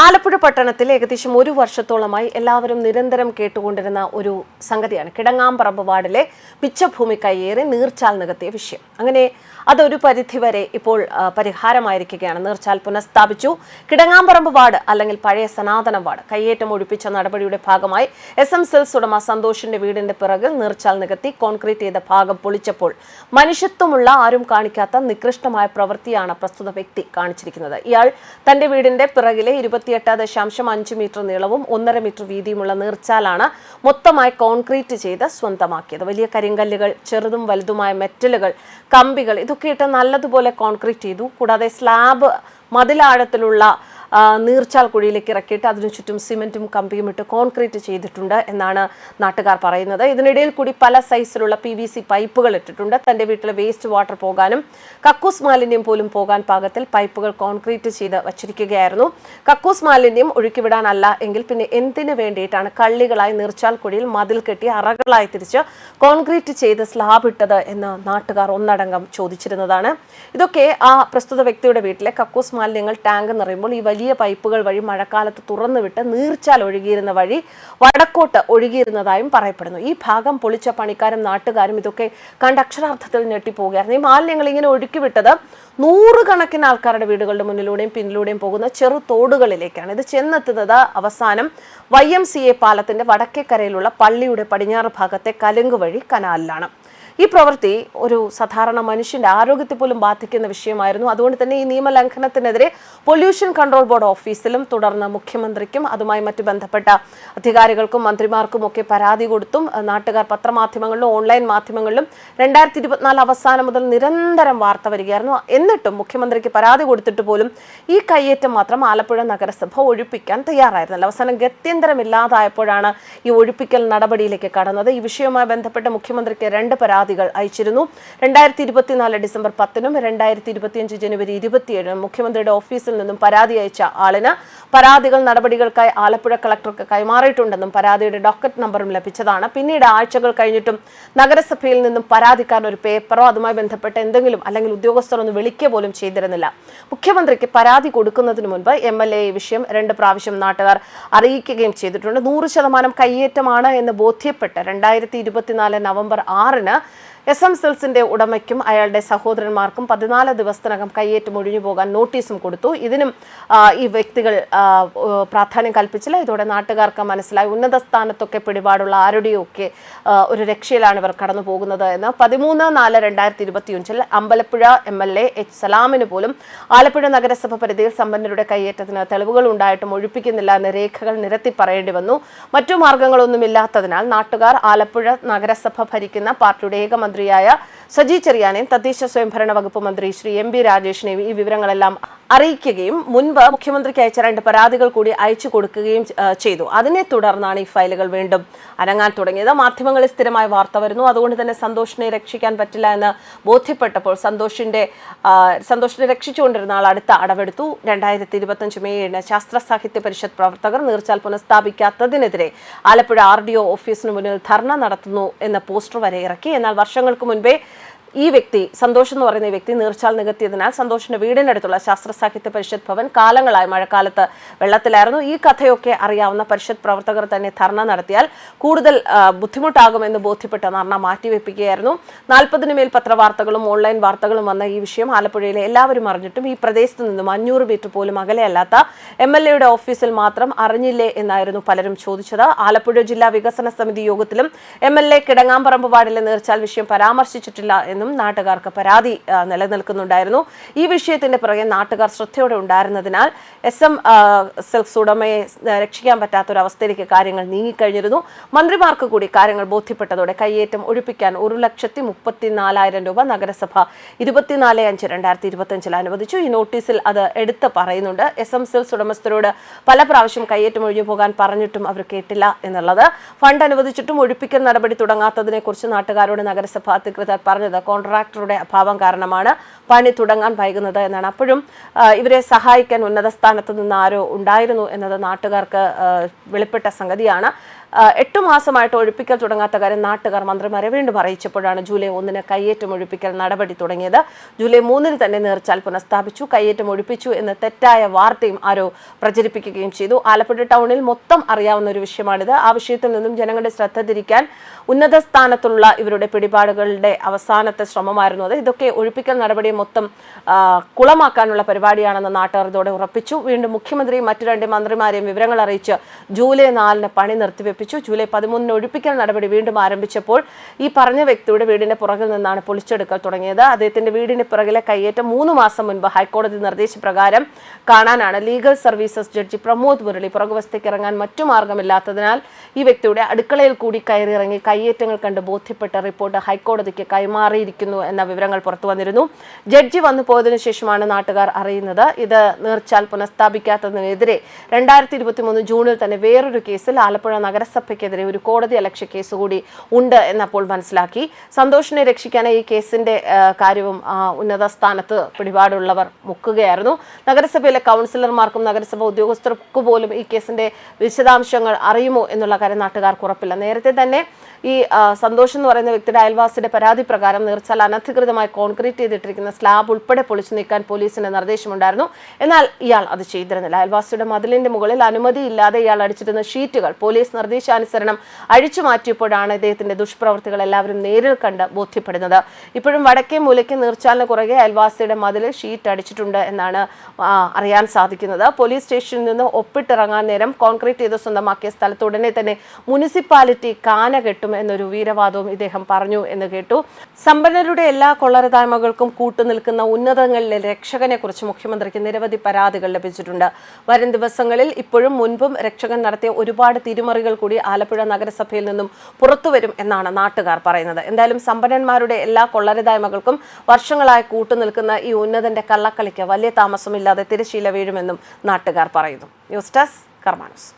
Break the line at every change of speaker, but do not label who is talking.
ആലപ്പുഴ പട്ടണത്തിൽ ഏകദേശം ഒരു വർഷത്തോളമായി എല്ലാവരും നിരന്തരം കേട്ടുകൊണ്ടിരുന്ന ഒരു സംഗതിയാണ്. കിടങ്ങാമ്പറമ്പ് വാർഡിലെ പിച്ചഭൂമി കയ്യേറി നീർച്ചാൽ നികത്തിയ വിഷയം. അങ്ങനെ അതൊരു പരിധിവരെ ഇപ്പോൾ പരിഹാരമായിരിക്കുകയാണ്. നീർച്ചാൽ പുനഃസ്ഥാപിച്ചു. കിടങ്ങാമ്പറമ്പ് വാർഡ് അല്ലെങ്കിൽ പഴയ സനാതന വാർഡ്. കയ്യേറ്റം ഒഴിപ്പിച്ച നടപടിയുടെ ഭാഗമായി എസ് എം സെൽസ് ഉടമ സന്തോഷിന്റെ വീടിന്റെ പിറകിൽ നീർച്ചാൽ നികത്തി കോൺക്രീറ്റ് ചെയ്ത ഭാഗം പൊളിച്ചപ്പോൾ മനുഷ്യത്വമുള്ള ആരും കാണിക്കാത്ത നികൃഷ്ടമായ പ്രവൃത്തിയാണ് പ്രസ്തുത വ്യക്തി കാണിച്ചിരിക്കുന്നത്. ഇയാൾ തന്റെ വീടിന്റെ പിറകിലെ ഇരുപത്തിയെട്ട് ദശാംശം അഞ്ച് മീറ്റർ നീളവും ഒന്നര മീറ്റർ വീതിയുമുള്ള നീർച്ചാലാണ് മൊത്തമായി കോൺക്രീറ്റ് ചെയ്ത് സ്വന്തമാക്കിയത്. വലിയ കരിങ്കല്ലുകൾ ചെറുതും വലുതുമായ മെറ്റലുകൾ കമ്പികൾ ഇതൊക്കെ ഇട്ട് നല്ലതുപോലെ കോൺക്രീറ്റ് ചെയ്തു. കൂടാതെ സ്ലാബ് മതിലാഴത്തിലുള്ള നീർച്ചാൽ കുഴിയിലേക്ക് ഇറക്കിയിട്ട് അതിനു ചുറ്റും സിമെന്റും കമ്പിയും ഇട്ട് കോൺക്രീറ്റ് ചെയ്തിട്ടുണ്ട് എന്നാണ് നാട്ടുകാർ പറയുന്നത്. ഇതിനിടയിൽ കൂടി പല സൈസിലുള്ള പി വി സി പൈപ്പുകൾ ഇട്ടിട്ടുണ്ട്. തന്റെ വീട്ടിലെ വേസ്റ്റ് വാട്ടർ പോകാനും കക്കൂസ് മാലിന്യം പോലും പോകാൻ പാകത്തിൽ പൈപ്പുകൾ കോൺക്രീറ്റ് ചെയ്ത് വച്ചിരിക്കുകയായിരുന്നു. കക്കൂസ് മാലിന്യം ഒഴുക്കിവിടാനല്ല എങ്കിൽ പിന്നെ എന്തിനു വേണ്ടിയിട്ടാണ് കള്ളികളായി നീർച്ചാൽ കുഴിയിൽ മതിൽ കെട്ടി അറകളായി തിരിച്ച് കോൺക്രീറ്റ് ചെയ്ത് സ്ലാബ് ഇട്ടത് എന്ന് നാട്ടുകാർ ഒന്നടങ്കം ചോദിച്ചിരുന്നതാണ്. ഇതൊക്കെ ആ പ്രസ്തുത വ്യക്തിയുടെ വീട്ടിലെ കക്കൂസ് മാലിന്യങ്ങൾ ടാങ്ക് നിറയുമ്പോൾ ഈ വലിയ പൈപ്പുകൾ വഴി മഴക്കാലത്ത് തുറന്നുവിട്ട് നീർച്ചാൽ ഒഴുകിയിരുന്ന വഴി വടക്കോട്ട് ഒഴുകിയിരുന്നതായും പറയപ്പെടുന്നു. ഈ ഭാഗം പൊളിച്ച പണിക്കാരും നാട്ടുകാരും ഇതൊക്കെ കണ്ട അക്ഷരാർത്ഥത്തിൽ ഞെട്ടിപ്പോവുകയായിരുന്നു. ഈ മാലിന്യങ്ങൾ ഇങ്ങനെ ഒഴുക്കിവിട്ടത് നൂറുകണക്കിന് ആൾക്കാരുടെ വീടുകളുടെ മുന്നിലൂടെയും പിന്നിലൂടെയും പോകുന്ന ചെറു തോടുകളിലേക്കാണ്. ഇത് ചെന്നെത്തുന്നത് അവസാനം വൈ എം സി എ പാലത്തിന്റെ വടക്കേക്കരയിലുള്ള പള്ളിയുടെ പടിഞ്ഞാറ് ഭാഗത്തെ കലുങ്ക് വഴി കനാലിലാണ്. ഈ പ്രവൃത്തി ഒരു സാധാരണ മനുഷ്യന്റെ ആരോഗ്യത്തെ പോലും ബാധിക്കുന്ന വിഷയമായിരുന്നു. അതുകൊണ്ട് തന്നെ ഈ നിയമലംഘനത്തിനെതിരെ പൊല്യൂഷൻ കൺട്രോൾ ബോർഡ് ഓഫീസിലും തുടർന്ന് മുഖ്യമന്ത്രിക്കും അതുമായി മറ്റു ബന്ധപ്പെട്ട അധികാരികൾക്കും മന്ത്രിമാർക്കും ഒക്കെ പരാതി കൊടുത്തും നാട്ടുകാർ പത്രമാധ്യമങ്ങളിലും ഓൺലൈൻ മാധ്യമങ്ങളിലും രണ്ടായിരത്തി ഇരുപത്തിനാല് അവസാനം മുതൽ നിരന്തരം വാർത്ത വരികയായിരുന്നു. എന്നിട്ടും മുഖ്യമന്ത്രിക്ക് പരാതി കൊടുത്തിട്ട് പോലും ഈ കയ്യേറ്റം മാത്രം ആലപ്പുഴ നഗരസഭ ഒഴിപ്പിക്കാൻ തയ്യാറായിരുന്നില്ല. അവസാനം ഗത്യന്തരമില്ലാതായപ്പോഴാണ് ഈ ഒഴിപ്പിക്കൽ നടപടിയിലേക്ക് കടന്നത്. ഈ വിഷയവുമായി ബന്ധപ്പെട്ട് മുഖ്യമന്ത്രിക്ക് രണ്ട് പരാതികൾ അയച്ചിരുന്നു. രണ്ടായിരത്തി ഇരുപത്തിനാല് ഡിസംബർ പത്തിനും രണ്ടായിരത്തി ഇരുപത്തിയഞ്ച് ജനുവരി ഇരുപത്തിയേഴിനും മുഖ്യമന്ത്രിയുടെ ഓഫീസിൽ നിന്നും പരാതി അയച്ച ആളിന് പരാതികൾ നടപടികൾക്കായി ആലപ്പുഴ കളക്ടർക്ക് കൈമാറിയിട്ടുണ്ടെന്നും പരാതിയുടെ ഡോക്കറ്റ് നമ്പറും ലഭിച്ചതാണ്. പിന്നീട് ആഴ്ചകൾ കഴിഞ്ഞിട്ടും നഗരസഭയിൽ നിന്നും പരാതിക്കാരൻ ഒരു പേപ്പറോ അതുമായി ബന്ധപ്പെട്ട എന്തെങ്കിലും അല്ലെങ്കിൽ ഉദ്യോഗസ്ഥർ ഒന്ന് വിളിക്കുക പോലും ചെയ്തിരുന്നില്ല. മുഖ്യമന്ത്രിക്ക് പരാതി കൊടുക്കുന്നതിന് മുൻപ് എം എൽ എ വിഷയം രണ്ട് പ്രാവശ്യം നാട്ടുകാർ അറിയിക്കുകയും ചെയ്തിട്ടുണ്ട്. നൂറ് ശതമാനം കയ്യേറ്റമാണ് എന്ന് ബോധ്യപ്പെട്ട് രണ്ടായിരത്തി ഇരുപത്തിനാല് നവംബർ ആറിന് എസ് എം സെൽസിന്റെ ഉടമയ്ക്കും അയാളുടെ സഹോദരന്മാർക്കും പതിനാല് ദിവസത്തിനകം കയ്യേറ്റം ഒഴിഞ്ഞു പോകാൻ നോട്ടീസും കൊടുത്തു. ഇതിനും ഈ വ്യക്തികൾ പ്രാധാന്യം കൽപ്പിച്ചില്ല. ഇതോടെ നാട്ടുകാർക്ക് മനസ്സിലായി. ഉന്നത സ്ഥാനത്തൊക്കെ പിടിപാടുള്ള ആരുടെയൊക്കെ ഒരു രക്ഷയിലാണ് ഇവർ കടന്നു പോകുന്നത് എന്ന്. പതിമൂന്ന് നാല് രണ്ടായിരത്തി ഇരുപത്തിയഞ്ചിൽ Ambalappuzha M L A H സലാമിന് പോലും ആലപ്പുഴ നഗരസഭ പരിധിയിൽ സമ്പന്നരുടെ കയ്യേറ്റത്തിന് തെളിവുകൾ ഉണ്ടായിട്ടും ഒഴിപ്പിക്കുന്നില്ല എന്ന രേഖകൾ നിരത്തി പറയേണ്ടി വന്നു. മറ്റു മാർഗങ്ങളൊന്നുമില്ലാത്തതിനാൽ നാട്ടുകാർ ആലപ്പുഴ നഗരസഭ ഭരിക്കുന്ന പാർട്ടിയുടെ ഏക മന്ത്രിയായ സജി ചെറിയാനെയും തദ്ദേശ സ്വയംഭരണ വകുപ്പ് മന്ത്രി ശ്രീ എം ബി രാജേഷിനെയും ഈ വിവരങ്ങളെല്ലാം അറിയിക്കുകയും മുൻപ് മുഖ്യമന്ത്രിക്ക് അയച്ച രണ്ട് പരാതികൾ കൂടി അയച്ചു കൊടുക്കുകയും ചെയ്തു. അതിനെ തുടർന്നാണ് ഈ ഫയലുകൾ വീണ്ടും അനങ്ങാൻ തുടങ്ങിയത്. മാധ്യമങ്ങളിൽ സ്ഥിരമായ വാർത്ത വരുന്നു. അതുകൊണ്ട് തന്നെ സന്തോഷിനെ രക്ഷിക്കാൻ പറ്റില്ല എന്ന് ബോധ്യപ്പെട്ടപ്പോൾ സന്തോഷിന്റെ സന്തോഷിനെ രക്ഷിച്ചുകൊണ്ടിരുന്ന ആൾ അടുത്ത അടവെടുത്തു. രണ്ടായിരത്തി ഇരുപത്തഞ്ച് മെയ് ഏഴിന് ശാസ്ത്ര സാഹിത്യ പരിഷത്ത് പ്രവർത്തകർ നീർച്ചാൽ പുനഃസ്ഥാപിക്കാത്തതിനെതിരെ ആലപ്പുഴ ആർ ഡി ഒ ഓഫീസിന് മുന്നിൽ ധർണ നടത്തുന്നു എന്ന പോസ്റ്റർ വരെ ഇറക്കി. എന്നാൽ വർഷങ്ങൾക്ക് മുൻപേ ഈ വ്യക്തി സന്തോഷം എന്ന് പറയുന്ന വ്യക്തി നീർച്ചാൽ നികത്തിയതിനാൽ സന്തോഷിന്റെ വീടിനടുത്തുള്ള ശാസ്ത്ര സാഹിത്യ പരിഷത്ത് ഭവൻ കാലങ്ങളായി മഴക്കാലത്ത് വെള്ളത്തിലായിരുന്നു. ഈ കഥയൊക്കെ അറിയാവുന്ന പരിഷത്ത് പ്രവർത്തകർ തന്നെ ധർണ നടത്തിയാൽ കൂടുതൽ ബുദ്ധിമുട്ടാകുമെന്ന് ബോധ്യപ്പെട്ട ധർണ മാറ്റിവെപ്പിക്കുകയായിരുന്നു നാൽപ്പതിന് മേൽ പത്രവാർത്തകളും ഓൺലൈൻ വാർത്തകളും വന്ന ഈ വിഷയം ആലപ്പുഴയിലെ എല്ലാവരും അറിഞ്ഞിട്ടും ഈ പ്രദേശത്ത് നിന്നും അഞ്ഞൂറ് മീറ്റർ പോലും അകലെയല്ലാത്ത എം എൽ എയുടെ ഓഫീസിൽ മാത്രം അറിഞ്ഞില്ലേ എന്നായിരുന്നു പലരും ചോദിച്ചത്. ആലപ്പുഴ ജില്ലാ വികസന സമിതി യോഗത്തിലും എം എൽ എ കിടങ്ങാമ്പറമ്പ് വാർഡിലെ നീർച്ചാൽ വിഷയം പരാമർശിച്ചിട്ടില്ല എന്നും നാട്ടുകാർക്ക് പരാതി നിലനിൽക്കുന്നുണ്ടായിരുന്നു. ഈ വിഷയത്തിന്റെ പുറകെ നാട്ടുകാർ ശ്രദ്ധയോടെ ഉണ്ടായിരുന്നതിനാൽ എസ് എം സെൽസ് ഉടമയെ രക്ഷിക്കാൻ അവസ്ഥയിലേക്ക് കാര്യങ്ങൾ നീങ്ങിക്കഴിഞ്ഞിരുന്നു. മന്ത്രിമാർക്ക് കൂടി കാര്യങ്ങൾ ബോധ്യപ്പെട്ടതോടെ കയ്യേറ്റം ഒഴിപ്പിക്കാൻ ഒരു ലക്ഷത്തി മുപ്പത്തിനാലായിരം രൂപ നഗരസഭ ഇരുപത്തിനാല് അഞ്ച് രണ്ടായിരത്തി ഇരുപത്തഞ്ചിൽ അനുവദിച്ചു. ഈ നോട്ടീസിൽ അത് എടുത്ത് പറയുന്നുണ്ട്. എസ് എം സെൽസ് ഉടമസ്ഥരോട് പല പ്രാവശ്യം കയ്യേറ്റം ഒഴിഞ്ഞു പോകാൻ പറഞ്ഞിട്ടും അവർ കേട്ടില്ല എന്നുള്ളത്. ഫണ്ട് അനുവദിച്ചിട്ടും ഒഴിപ്പിക്കൽ നടപടി തുടങ്ങാത്തതിനെ കുറിച്ച് നാട്ടുകാരോട് നഗരസഭ അധികൃതർ പറഞ്ഞത് കോൺട്രാക്ടറുടെ അഭാവം കാരണമാണ് പണി തുടങ്ങാൻ വൈകുന്നത് എന്നാണ്. അപ്പോഴും ഇവരെ സഹായിക്കാൻ ഉന്നത സ്ഥാനത്ത് നിന്ന് ആരോ ഉണ്ടായിരുന്നു എന്നത് നാട്ടുകാർക്ക് വെളിപ്പെട്ട സംഗതിയാണ്. എട്ട് മാസമായിട്ട് ഒഴിപ്പിക്കൽ തുടങ്ങാത്ത കാര്യം നാട്ടുകാർ മന്ത്രിമാരെ വീണ്ടും അറിയിച്ചപ്പോഴാണ് ജൂലൈ ഒന്നിന് കയ്യേറ്റം ഒഴിപ്പിക്കൽ നടപടി തുടങ്ങിയത്. ജൂലൈ മൂന്നിന് തന്നെ നേർച്ചാൽ പുനഃസ്ഥാപിച്ചു കയ്യേറ്റം ഒഴിപ്പിച്ചു എന്ന് തെറ്റായ വാർത്തയും ആരോ പ്രചരിപ്പിക്കുകയും ചെയ്തു. ആലപ്പുഴ ടൗണിൽ മൊത്തം അറിയാവുന്ന ഒരു വിഷയമാണിത്. ആ വിഷയത്തിൽ നിന്നും ജനങ്ങളുടെ ശ്രദ്ധ തിരിക്കാൻ ഉന്നത സ്ഥാനത്തുള്ള ഇവരുടെ പിടിപാടുകളുടെ അവസാനത്തെ ശ്രമമായിരുന്നു. അത് ഇതൊക്കെ ഒഴിപ്പിക്കൽ നടപടി മൊത്തം കുളമാക്കാനുള്ള പരിപാടിയാണെന്ന് നാട്ടുകാർ ഇതോടെ ഉറപ്പിച്ചു. വീണ്ടും മുഖ്യമന്ത്രിയും മറ്റു രണ്ട് മന്ത്രിമാരെയും വിവരങ്ങൾ അറിയിച്ച് ജൂലൈ നാലിന് പണി നിർത്തിവെപ്പിച്ചു. ജൂലൈ പതിമൂന്നിന് ഒഴിപ്പിക്കൽ നടപടി വീണ്ടും ആരംഭിച്ചപ്പോൾ ഈ പറഞ്ഞ വ്യക്തിയുടെ വീടിന്റെ പുറകിൽ നിന്നാണ് പൊളിച്ചെടുക്കൽ തുടങ്ങിയത്. അദ്ദേഹത്തിന്റെ വീടിന് പിറകിലെ കയ്യേറ്റം മൂന്ന് മാസം മുൻപ് ഹൈക്കോടതി നിർദ്ദേശപ്രകാരം കാണാനാണ് legal services judge Pramod Murali പുറകുവശത്തേക്ക് ഇറങ്ങാൻ മറ്റു മാർഗമില്ലാത്തതിനാൽ ഈ വ്യക്തിയുടെ അടുക്കളയിൽ കൂടി കയറിയിറങ്ങി കയ്യേറ്റങ്ങൾ കണ്ട് ബോധ്യപ്പെട്ട റിപ്പോർട്ട് ഹൈക്കോടതിക്ക് കൈമാറിയിരിക്കുന്നു എന്ന വിവരങ്ങൾ പുറത്തു വന്നിരുന്നു. ജഡ്ജി വന്നു പോയതിനു ശേഷമാണ് നാട്ടുകാർ അറിയുന്നത്. ഇത് നീർച്ചാൽ പുനഃസ്ഥാപിക്കാത്തതിനെതിരെ രണ്ടായിരത്തി ഇരുപത്തി മൂന്ന് ജൂണിൽ തന്നെ വേറൊരു കേസിൽ ആലപ്പുഴ നഗരസഭയ്ക്കെതിരെ ഒരു കോടതി അലക്ഷ്യ കേസ് കൂടി ഉണ്ട് എന്നപ്പോൾ മനസ്സിലാക്കി. സന്തോഷിനെ രക്ഷിക്കാനായി ഈ കേസിന്റെ കാര്യവും ഉന്നത സ്ഥാനത്ത് പിടിപാടുള്ളവർ മുക്കുകയായിരുന്നു. നഗരസഭയിലെ കൗൺസിലർമാർക്കും നഗരസഭ ഉദ്യോഗസ്ഥർക്കു പോലും ഈ കേസിന്റെ വിശദാംശങ്ങൾ അറിയുമോ എന്നുള്ള കാര്യം നാട്ടുകാർക്ക് ഉറപ്പില്ല. നേരത്തെ തന്നെ ഈ സന്തോഷ് എന്ന് പറയുന്ന വ്യക്തിയുടെ അയൽവാസിയുടെ പരാതി പ്രകാരം നീർച്ചാൽ അനധികൃതമായി കോൺക്രീറ്റ് ചെയ്തിട്ടിരിക്കുന്ന സ്ലാബ് ഉൾപ്പെടെ പൊളിച്ചു നീക്കാൻ പോലീസിന് നിർദ്ദേശമുണ്ടായിരുന്നു. എന്നാൽ ഇയാൾ അത് ചെയ്തിരുന്നില്ല. അയൽവാസിയുടെ മതിലിന്റെ മുകളിൽ അനുമതിയില്ലാതെ ഇയാൾ അടിച്ചിരുന്ന ഷീറ്റുകൾ പോലീസ് നിർദ്ദേശാനുസരണം അഴിച്ചു മാറ്റിയപ്പോഴാണ് ഇദ്ദേഹത്തിന്റെ ദുഷ്പ്രവർത്തികൾ എല്ലാവരും നേരിൽ കണ്ട് ബോധ്യപ്പെടുന്നത്. ഇപ്പോഴും വടക്കേ മൂലയ്ക്ക് നീർച്ചാലിന് പുറകെ അയൽവാസിയുടെ മതിൽ ഷീറ്റ് അടിച്ചിട്ടുണ്ട് എന്നാണ് അറിയാൻ സാധിക്കുന്നത്. പോലീസ് സ്റ്റേഷനിൽ നിന്ന് ഒപ്പിട്ടിറങ്ങാൻ നേരം കോൺക്രീറ്റ് ചെയ്ത് സ്വന്തമാക്കിയ സ്ഥലത്ത് ഉടനെ തന്നെ മുനിസിപ്പാലിറ്റി കാന കെട്ടും എന്നൊരു വീരവാദവും ഇദ്ദേഹം പറഞ്ഞു എന്ന് കേട്ടു. സമ്പന്നരുടെ എല്ലാ കൊള്ളരുതായ്മകൾക്കും കൂട്ടുനിൽക്കുന്ന ഉന്നതങ്ങളിലെ രക്ഷകനെ കുറിച്ച് മുഖ്യമന്ത്രിക്ക് നിരവധി പരാതികൾ ലഭിച്ചിട്ടുണ്ട്. വരും ദിവസങ്ങളിൽ ഇപ്പോഴും മുൻപും രക്ഷകൻ നടത്തിയ ഒരുപാട് തിരിമറികൾ കൂടി ആലപ്പുഴ നഗരസഭയിൽ നിന്നും പുറത്തുവരും എന്നാണ് നാട്ടുകാർ പറയുന്നത്. എന്തായാലും സമ്പന്നന്മാരുടെ എല്ലാ കൊള്ളരുതായ്മകൾക്കും വർഷങ്ങളായി കൂട്ടുനിൽക്കുന്ന ഈ ഉന്നതന്റെ കള്ളക്കളിക്ക് വലിയ താമസമില്ലാതെ തിരശീല വീഴുമെന്നും നാട്ടുകാർ പറയുന്നു. News desk കർമാനസ്.